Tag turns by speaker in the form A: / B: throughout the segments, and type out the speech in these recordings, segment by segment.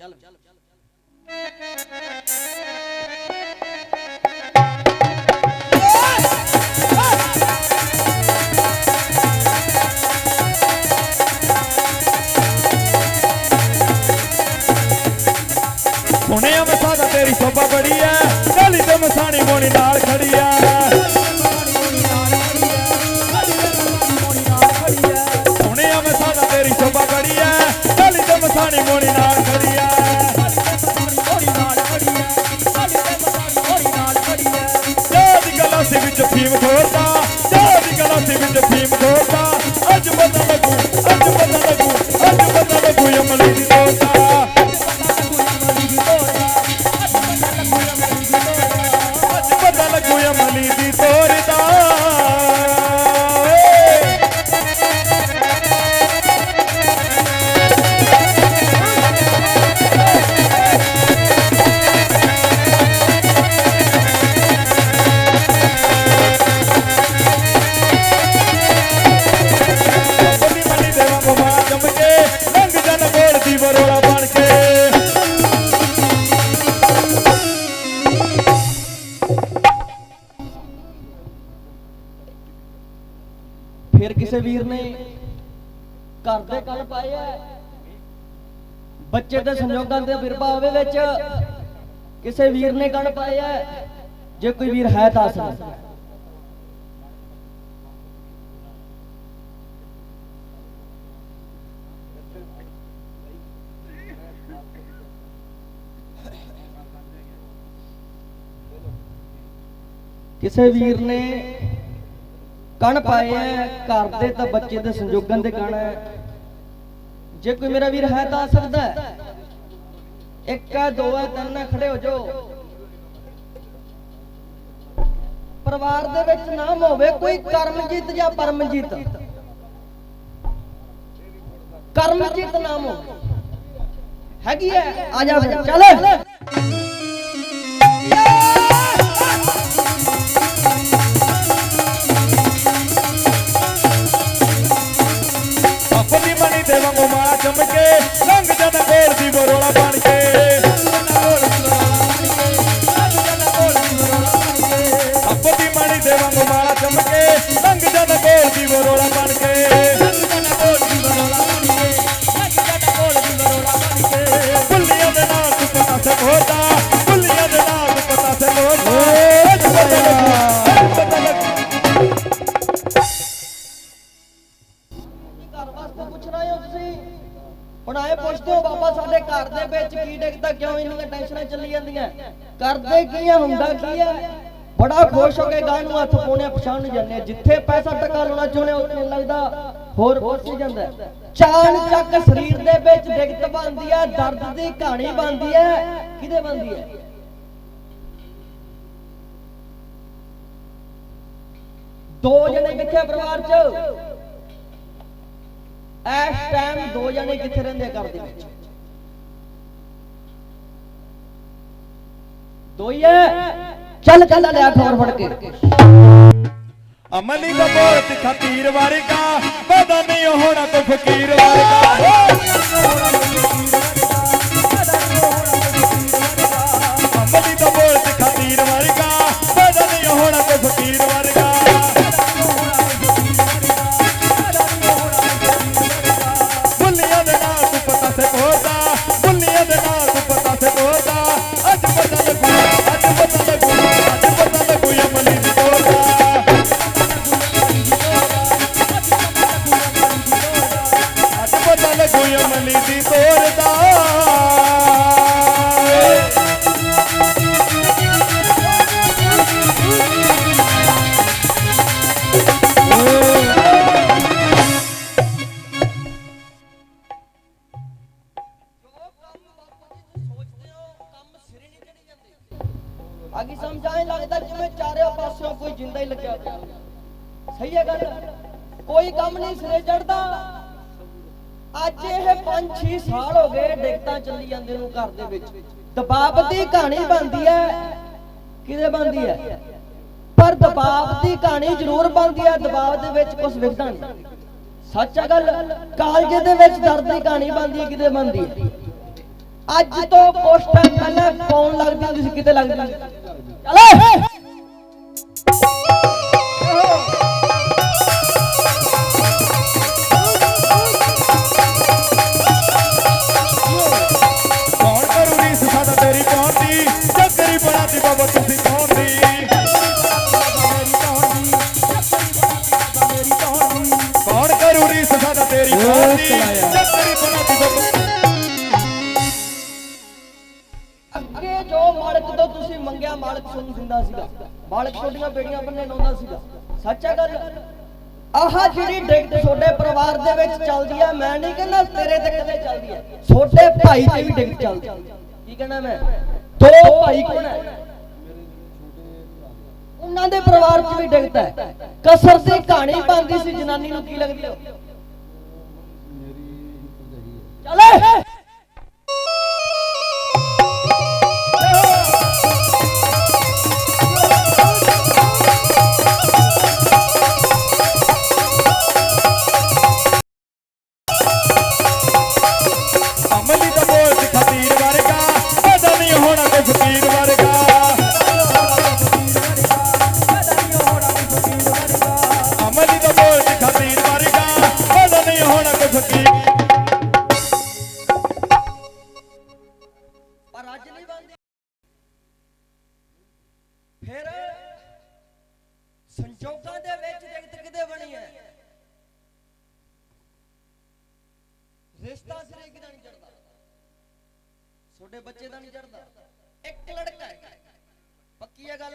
A: ਚੱਲ
B: ਸੁਣਿਆ ਮਸਾਦਾ ਤੇਰੀ ਸੋਭਾ ਬੜੀ ਐ। ਗਲੀ ਤੇ ਮਸਾਣੀ ਮੋਣੀ ਨਾਲ ਖੜੀ ਐ।
A: ਘਰ ਦੇ ਕੰਨ ਪਾਏ ਐ ਬੱਚੇ ਦੇ ਸੰਯੋਗਾਂ ਦੇ ਬਿਰਬਾਵੇ ਵਿੱਚ ਕਿਸੇ ਵੀਰ ਨੇ ਕੰਨ ਪਾਏ ਐ ਜੇ ਕੋਈ ਵੀਰ ਹੈ ਤਾਂ ਅਸਲ ਕਿਸੇ ਵੀਰ ਨੇ ਕਣ ਪਾਏ ਐ, ਘਰ ਦੇ ਤਾਂ ਬੱਚੇ ਦੇ ਸੰਜੋਗਾਂ ਦੇ ਕਣ ਹੈ ਜੇ ਕੋਈ ਮੇਰਾ ਵੀਰ ਹੈ ਤਾਂ ਆ ਸਕਦਾ ਹੈ ਇੱਕ ਹੈ ਦੋ ਹੈ ਤਿੰਨ ਹੈ ਖੜੇ ਹੋ ਜਾਓ। ਪਰਿਵਾਰ ਦੇ ਵਿੱਚ ਨਾਮ ਹੋਵੇ, ਕੋਈ ਕਰਮਜੀਤ ਜਾਂ ਪਰਮਜੀਤ। ਕਰਮਜੀਤ ਨਾਮ ਹੋਵੇ। ਹੈਗੀ ਹੈ ਆ ਜਾ ਚੱਲ।
B: ਜੰਮ ਕੇ ਲੰਘ ਜਨ ਗੋਲ ਦੀ ਬਰੋਲਾ ਬਣ ਕੇ। ਬੰਦੀ ਮੰਡੀ ਦੇ ਵਾਂਗੂ ਮਾਂ ਜੰਮ ਲੰਘ ਜਨ ਗੋਲ ਦੀ ਬਰੋਲਾ ਬਣ ਕੇ। ਬੁੱਲੀਆਂ ਦੇ ਨਾਲ ਤੂੰ ਪਤਾ ਸੇ ਹੋਦਾ ਬੁੱਲੀਆਂ ਦੇ ਨਾਲ ਤੂੰ ਪਤਾ ਸੇ ਹੋਦਾ
A: ਵਿੱਚ ਕੀ ਡਿੱਗਦਾ ਕਿਉਂ ਟੈਨਸ਼ਨਾਂ ਚੱਲੀ ਜਾਂਦੀਆਂ? ਕਰਦੇ ਕੀ ਆ, ਹੁੰਦਾ ਕੀ ਆ? ਬੜਾ ਖੁਸ਼ ਹੋ ਕੇ ਗਾਂ ਨੂੰ ਹੱਥ ਪਾਉਣੇ ਪਛਾਣ ਨੂੰ ਜਾਂਦੇ। ਜਿੱਥੇ ਪੈਸਾ ਟਕਾ ਲਾਉਣਾ ਚਾਹੁੰਦੇ ਉੱਥੇ ਲੱਗਦਾ। ਹੋਰ ਫਸ ਜਾਂਦਾ। ਚਾਨ ਚੱਕ ਸਰੀਰ ਦੇ ਵਿੱਚ ਦਿੱਕਤ ਬਣਦੀ ਹੈ ਦਰਦ ਦੀ ਕਹਾਣੀ ਬਣਦੀ ਹੈ ਕਿਹਦੇ ਬਣਦੀ ਹੈ ਦੋ ਜਣੇ ਕਿੱਥੇ ਪਰਿਵਾਰ 'ਚ? ਇਸ ਟਾਈਮ ਦੋ ਜਣੇ ਕਿੱਥੇ ਰਹਿੰਦੇ ਆ ਘਰ ਦੇ ਵਿੱਚ? ਦੋ ਹੀ ਹੈ ਚੱਲ ਚੱਲ ਲਿਆ ਖਬਰ ਫੜ ਕੇ
B: ਅਮਲੀ ਦਾ ਬੋਲ ਤਿੱਖਾ ਤੀਰ ਵਰਗਾ ਪਤਾ ਨਹੀਂ ਹੋਣਾ ਕੋਈ ਫਕੀਰ ਵਰਗਾ
A: ਵਿੱਚ ਦੀ ਕਹਾਣੀ ਬਣਦੀ ਹੈ। ਕਿਹਦੇ ਬਣਦੀ ਹੈ? ਪਰ ਦਬਾਅ ਦੀ ਕਹਾਣੀ ਜ਼ਰੂਰ ਬਣਦੀ ਹੈ। ਦਬਾਅ ਦੇ ਵਿੱਚ ਕੁਝ ਵਿਖਦਾ ਨਹੀਂ। ਸੱਚ ਹੈ ਗੱਲ, ਕਾਲਜ ਦੇ ਵਿੱਚ ਦਰਦ ਦੀ ਕਹਾਣੀ ਬਣਦੀ ਹੈ ਕਿਤੇ ਬਣਦੀ ਹੈ? ਅੱਜ ਤੋਂ ਕੁਛ ਟਾਈਮ ਪਹਿਲਾਂ ਕੌਣ ਲੱਗਦੀ ਹੁੰਦੀ ਕਿਤੇ ਲੱਗਦੀ ਹੁੰਦੀ ਸੀਗਾ ਮਾਲਕ ਬੇੜੀਆਂ ਬੰਨੇ ਲਾਉਂਦਾ ਸੀਗਾ। ਸੱਚ ਗੱਲ? ਆਹ ਜਿਹੜੀ ਡਿਗਟ ਤੁਹਾਡੇ ਪਰਿਵਾਰ ਦੇ ਵਿੱਚ ਚੱਲਦੀ ਆ, ਮੈਂ ਨਹੀਂ ਕਹਿੰਦਾ ਤੇਰੇ ਤੇ ਕਦੇ ਚੱਲਦੀ ਹੈ ਤੁਹਾਡੇ ਭਾਈ ਤੇ ਵੀ ਡਿਗਟ ਚੱਲਦੀ ਕੀ ਕਹਿਣਾ ਮੈਂ? ਦੋ ਭਾਈ ਕੋਣ ਹੈ? ਉਹਨਾਂ ਦੇ ਪਰਿਵਾਰ 'ਚ ਵੀ ਡਿਗਟ ਹੈ। ਕਸਰ ਦੀ ਕਹਾਣੀ ਬਣਦੀ ਸੀ, ਜਨਾਨੀ ਨੂੰ ਕੀ ਲੱਗਦੀ ਹੋ ਚੱਲੇ ਰਿਸ਼ਤਾ ਸਿਰੇ ਕਿਦਾ ਨਹੀਂ ਚੜਦਾ। ਛੋਟੇ ਬੱਚੇ ਦਾ ਨਹੀਂ ਚੜਦਾ। ਇੱਕ ਲੜਕਾ ਹੈ। ਪੱਕੀ ਹੈ ਗੱਲ?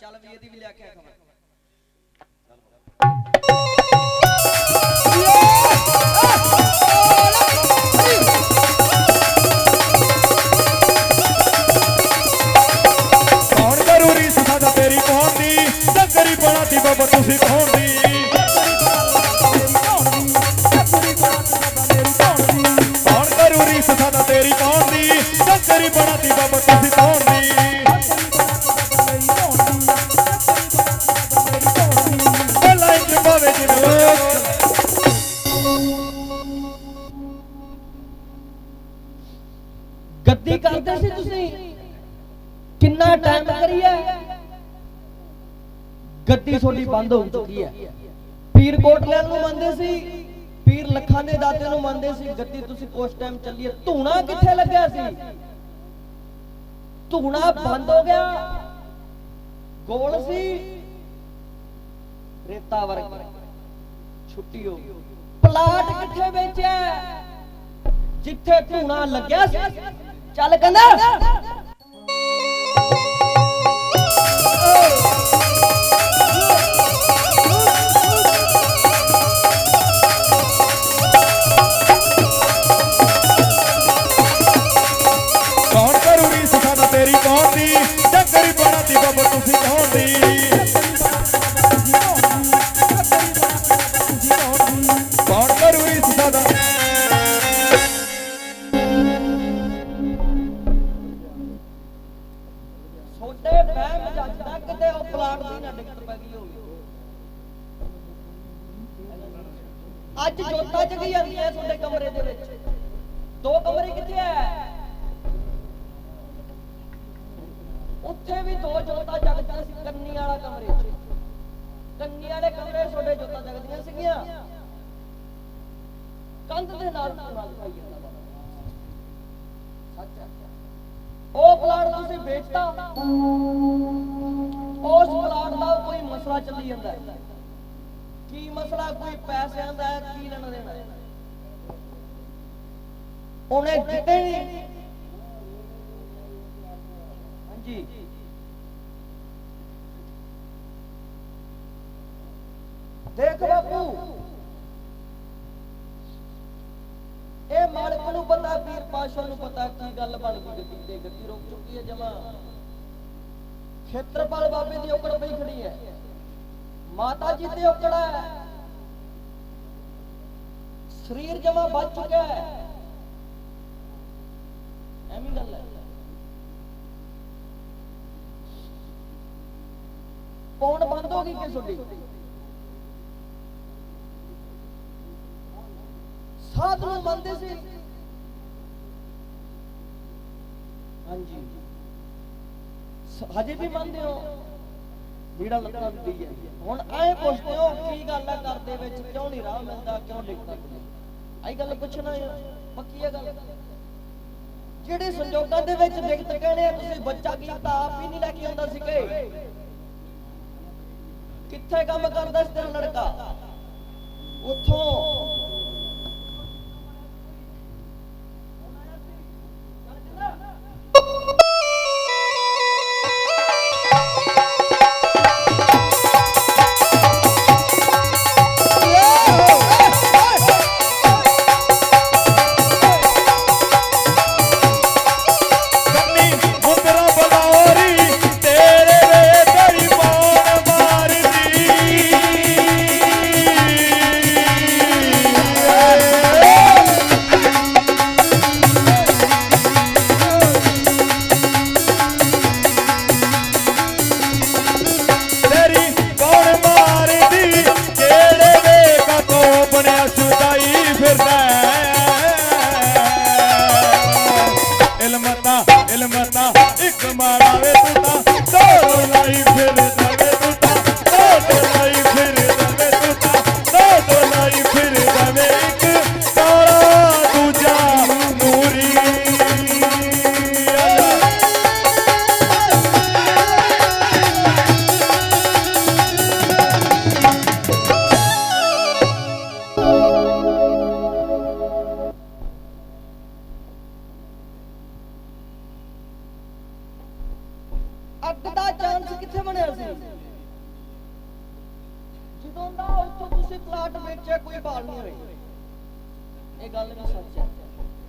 A: ਚੱਲ ਵੀ ਇਹਦੀ ਵੀ ਲਿਆ ਕੇ ਖਵਾ
B: ਕੌਣ ਕਰੂ ਰੀਸ ਸਾਡਾ ਤੇਰੀ ਕੌਣ ਦੀ ਚੱਕਰੀ ਬਣਾਤੀ ਬਾਬਾ ਤੁਸੀਂ ਕੌਣ ਦੀ ਚੱਕਰੀ ਬਣਾਤੀ ਬਾਬਾ ਤੁਸੀਂ ਕੌਣ ਦੀ ਪਹਿਲਾਂ ਇੰਜ ਪਾਵੇ ਜਿਵੇਂ
A: ਗੱਦੀ ਕਰਦੇ ਸੀ ਤੁਸੀਂ? ਕਿੰਨਾ ਟਾਈਮ ਕਰੀਏ ਗੱਦੀ ਤੁਹਾਡੀ ਬੰਦ ਹੋ ਚੁੱਕੀ ਹੈ। ਪੀਰ ਕੋਟਲੇ ਨੂੰ ਮੰਨਦੇ ਸੀ, ਪੀਰ ਲੱਖਾਂ ਦੇ ਦਾਤੇ ਨੂੰ ਮੰਨਦੇ ਸੀ, ਗੱਦੀ ਤੁਸੀਂ ਉਸ ਟਾਈਮ ਚੱਲੀਏ। ਧੂਣਾ ਕਿੱਥੇ ਲੱਗਿਆ ਸੀ? ਧੂਣਾ ਬੰਦ ਹੋ ਗਿਆ। ਗੋਲ ਸੀ। ਰੇਤਾ ਵਰਗ। ਛੁੱਟੀ ਹੋ ਗਈ। ਪਲਾਟ ਕਿੱਥੇ ਵੇਚਿਆ? ਜਿੱਥੇ ਧੂਣਾ ਲੱਗਿਆ ਸੀ। ਚੱਲ ਕਹਿੰਦਾ ਅੱਜ ਜੋਤਾਂ ਜਗੀ ਜਾਂਦੀਆਂ ਤੁਹਾਡੇ ਕਮਰੇ ਦੇ ਵਿੱਚ? ਦੋ ਕਮਰੇ ਕਿੱਥੇ ਐ ਉੱਥੇ ਵੀ ਦੋ ਜੋਤਾਂ ਜਗਦੀਆਂ ਸੀ ਕੰਨੀ ਵਾਲਾ ਕਮਰੇ 'ਚ। ਕੰਨੀ ਵਾਲੇ ਕਮਰੇ ਤੁਹਾਡੇ ਜੋਤਾਂ ਜਗਦੀਆਂ ਸੀਗੀਆਂ। ਕੰਧ ਦੇ ਨਾਲ ਨਾਲ ਪਾਈ ਜਾਂਦਾ ਸੱਚ ਉਹ ਪਲਾਟ ਤੁਸੀਂ ਵੇਚਤਾ। ਉਸ ਪਲਾਟ ਦਾ ਕੋਈ ਮਸਲਾ ਚੱਲੀ ਜਾਂਦਾ ਹੈ। ਕੀ ਮਸਲਾ? ਕੋਈ ਪੈਸਿਆਂ ਦਾ ਕੀ ਲੈਣਾ ਦੇਣਾ? ਉਹਨੇ ਜਿੱਤੇ ਹਾਂਜੀ। ਦੇਖ ਬਾਪੂ। ਇਹ ਮਾਲਕ ਨੂੰ ਪਤਾ, ਪੀਰ ਪਾਸ਼ਾ ਨੂੰ ਪਤਾ ਕੀ ਗੱਲ ਬਣ ਗਈ ਗੱਡੀ ਤੇ। ਗੱਡੀ ਰੁਕ ਚੁੱਕੀ ਹੈ ਜਮਾ। ਖੇਤਰਪਾਲ ਬਾਬੇ ਦੀ ਔਕੜ ਪਈ ਖੜੀ ਹੈ। ਮਾਤਾ ਜੀ ਤੇ ਔਕੜ ਹੈ। ਸਰੀਰ ਜਮਾ ਵੱਜ ਚੁੱਕਿਆ ਹੈ। ਐਵੇਂ ਗੱਲ ਹੈ। ਪੌਣ ਬੰਦ ਹੋ ਗਈ ਕਿ ਤੁਹਾਡੀ? ਸਾਧ ਨੂੰ ਮੰਨਦੇ ਸੀ। ਹਾਂਜੀ। ਹਜੇ ਵੀ ਮੰਨਦੇ ਹੋ? ਜਿਹੜਾ ਲੱਤਾਂ ਦੀ ਹੈ। ਹੁਣ ਐ ਪੁੱਛਦੇ ਹੋ, ਕੀ ਗੱਲ ਹੈ ਘਰ ਦੇ ਵਿੱਚ? ਕਿਉਂ ਨਹੀਂ ਰਾਹ ਮਿਲਦਾ, ਕਿਉਂ ਲਿਖਦਾ ਆਈ ਗੱਲ ਪੁੱਛਣਾ ਹੈ। ਪੱਕੀ ਹੈ ਗੱਲ। ਜਿਹੜੇ ਸੰਜੋਗਾਂ ਦੇ ਵਿੱਚ ਲਿਖਤ ਕਹਿੰਦੇ ਆ ਤੁਸੀਂ ਬੱਚਾ ਕੀਤਾ ਆਪ ਹੀ ਨਹੀਂ ਲੈ ਕੇ ਆਉਂਦਾ ਸੀਗੇ? ਕਿੱਥੇ ਕੰਮ ਕਰਦਾ ਸੀ ਤੇਰਾ ਲੜਕਾ? ਉੱਥੋਂ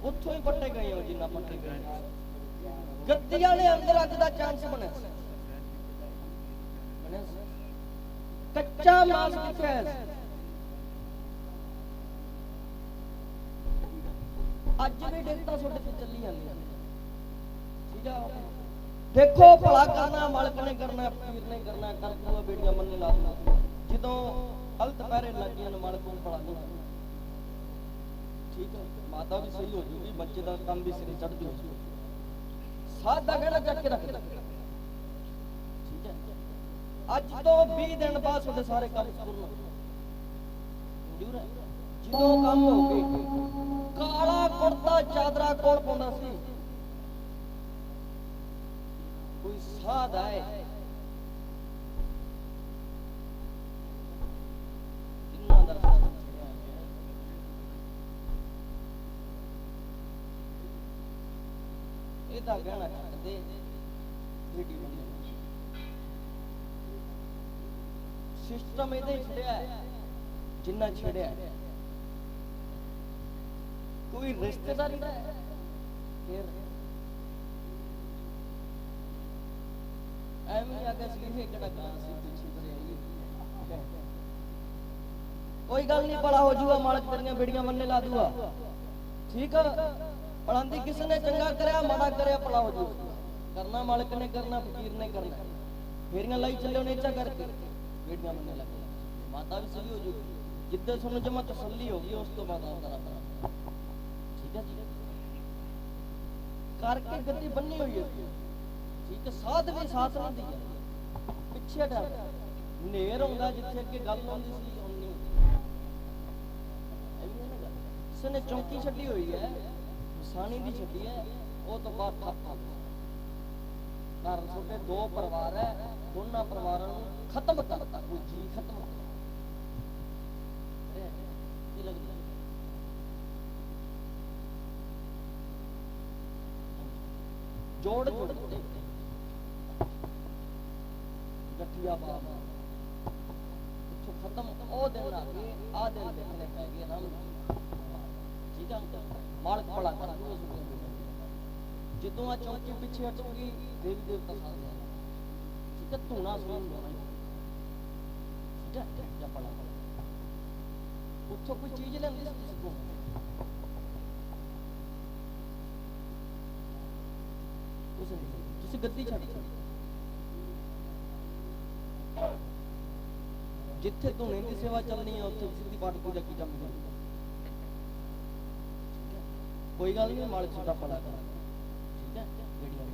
A: ਉੱਥੋਂ ਹੀ ਪੱਟੇ ਗਏ ਹੋ, ਜਿੰਨਾ ਪੱਟੇ ਗਏ ਗੱਦੀ ਵਾਲੇ ਅੰਦਰ ਅੱਗ ਦਾ ਚਾਂਸ ਬਣਿਆ। ਕੱਚਾ ਮਾਸ ਕਿੱਥੇ ਹੈ? ਅੱਜ ਵੀ ਡਿੱਗਦਾ ਤੁਹਾਡੇ ਤੇ ਚੱਲੀ ਜਾਂਦੀਆਂ ਠੀਕ ਆ। ਦੇਖੋ ਭਲਾ ਕਰਨਾ, ਮਾਲਕ ਨੇ ਕਰਨਾ, ਪੀਰ ਨੇ ਕਰਨਾ, ਕਰ ਦੂਆ ਬੇੜੀਆਂ ਮੰਨੇ ਲਾ ਜਦੋਂ ਹਲਤ ਪੈਰੇ ਲੱਗੀਆਂ ਨੇ, ਮਾਲਕ ਨੂੰ ਭਲਾ ਨਹੀਂ ਠੀਕ ਹੈ, ਮਾਤਾ ਵੀ ਸਹੀ ਹੋ ਜੂਗੀ, ਬੱਚੇ ਦਾ ਕੰਮ ਵੀ ਸਿਰੇ ਚੜ ਜੂ ਸਾਧ ਦਾ ਚੱਕ ਕੇ ਰੱਖ ਠੀਕ ਹੈ। ਅੱਜ ਤੋਂ 20 ਦਿਨ ਬਾਅਦ ਤੁਹਾਡੇ ਸਾਰੇ ਕੰਮ ਪੂਰਨ ਹੋ ਜਦੋਂ ਕੰਮ ਹੋ ਗਏ, ਕਾਲਾ ਕੁੜਤਾ ਚਾਦਰਾ ਕੌਣ ਪਾਉਂਦਾ ਸੀ। ਕੋਈ ਸਾਧ ਆਏ। ਇਹਦਾ ਗਹਿਣਾ ਕੱਟ ਦੇ ਵੀਡੀ ਸਿਸਟਮ ਇਹਦੇ ਛੜਿਆ ਜਿੰਨਾ ਛੜਿਆ ਕੋਈ ਰਿਸ਼ਤੇਦਾਰੀ ਦਾ ਫਿਰ ਐਵੇਂ ਆ ਕੇ ਸੀ ਕਿਹੜਾ ਗਾਂ ਸੀ ਪਿੱਛੇ ਕਰਿਆ ਕੋਈ ਗੱਲ ਨਹੀਂ, ਬੜਾ ਹੋ ਜੂਗਾ, ਮਾਲਕ ਤੇਰੀਆਂ ਬੇੜੀਆਂ ਮੰਨੇ ਲਾ ਦੂਗਾ। ਠੀਕ ਆ? ਪੜਾਂਦੀ ਕਿਸੇ ਨੇ ਚੰਗਾ ਕਰਿਆ, ਮਾੜਾ ਕਰਿਆ, ਭਲਾ ਹੋ ਕਰਨਾ ਮਾਲਕ ਨੇ ਕਰਨਾ, ਫਕੀਰ ਨੇ ਕਰਨਾ। ਫੇਰੀਆਂ ਲਾਈ ਚੱਲਿਓ ਨੇਚਾ ਕਰਕੇ। ਬੇੜੀਆਂ ਮੰਨੇ ਲੱਗ ਮਾਤਾ ਵੀ ਸਹੀ ਹੋ ਜੂਗੀ ਜਿੱਦੇ ਤੁਹਾਨੂੰ ਜਮਾ ਤਸੱਲੀ ਹੋ ਗਈ, ਉਸ ਤੋਂ ਬਾਅਦ ਆਉਂਦਾ ਰੱਬ ਠੀਕ ਹੈ ਜੀ? ਕਰਕੇ ਗੱਦੀ ਬੰਨੀ ਹੋਈ ਹੈ। ਠੀਕ ਹੈ, ਸਾਧ ਵੀ ਸਾਥ ਨਹੀਂ ਦੀ ਪਿੱਛੇ ਡਰ ਨੇਰ ਹੁੰਦਾ ਜਿੱਥੇ ਅੱਗੇ ਗੱਲ ਆਉਂਦੀ ਸੀ ਉਨੀ ਇਹ ਨਾ ਗੱਲ ਇਸਨੇ ਚੌਂਕੀ ਛੱਡੀ ਹੋਈ ਹੈ। ਸਾਣੀ ਦੀ ਛੱਡੀ ਹੈ, ਉਹ ਤੋਂ ਬਾਅਦ ਠੱਪ ਘਰ ਛੋਟੇ ਦੋ ਪਰਿਵਾਰ ਹੈ ਦੋਨਾਂ ਪਰਿਵਾਰਾਂ ਨੂੰ ਖਤਮ ਕਰਤਾ, ਕੋਈ ਜੀ ਖਤਮ ਕੀ ਲੱਗਦਾ ਜੋੜ ਜੋੜ ਦਿੱਤੇ ਬਾਬਾ ਖਤਮ ਉਹ ਦਿਨ ਆ ਗਏ ਆ ਦਿਨ ਦੇਖਣੇ ਪੈ ਗਏ ਰਾਮ ਠੀਕ ਮਾਲਕ ਭਲਾ ਕਰ ਜਦੋਂ ਆ ਚੌਂਕੀ ਪਿੱਛੇ ਹਟੂਗੀ ਦੇਵੀ ਦੇਵਤਾ ਸਾਰੇ ਠੀਕ ਹੈ ਧੂਣਾ ਸੁਣ ਲੋ ਠੀਕ ਹੈ ਜਾਂ ਭਲਾ ਉੱਥੋਂ ਕੋਈ ਚੀਜ਼ ਲੈਂਦੀ ਸੀ ਤੁਸੀਂ ਕੋਲ? ਤੁਸੀਂ ਗੱਦੀ ਛੱਡ ਜਿੱਥੇ ਧੂਣੇ ਦੀ ਸੇਵਾ ਚੱਲਣੀ ਹੈ ਉੱਥੇ ਸਿੱਧੀ ਪਾਠ ਪੂਜਾ ਕੀ ਕੰਮ ਕਰਨੀ ਕੋਈ ਗੱਲ ਨਹੀਂ, ਮਾਲਕ ਤੁਹਾਡਾ ਭਲਾ ਠੀਕ ਹੈ? ਜਿਹੜੀਆਂ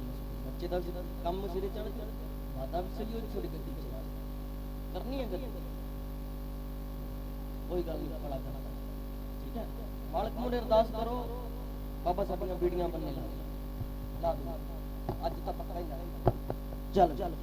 A: ਬੱਚੇ ਦਾ ਕੰਮ ਸਿਰੇ ਚੜ ਜਾ ਮਾਤਾ ਵੀ ਸਹੀ ਹੋਈ ਥੋੜੀ ਗੱਡੀ ਚਲਾ ਕਰਨੀ ਹੈ ਗੱਲ ਕੋਈ ਗੱਲ ਨਹੀਂ ਭਲਾ ਕਰਨਾ ਠੀਕ ਹੈ? ਮਾਲਕ ਮੁੰਡੇ ਅਰਦਾਸ ਕਰੋ, ਬਾਬਾ ਸਾਡੀਆਂ ਬੀੜੀਆਂ ਬੰਨੇ ਲਾ ਲਾ ਅੱਜ ਤਾਂ ਪੱਕਾ ਹੀ ਲਾ ਚੱਲ।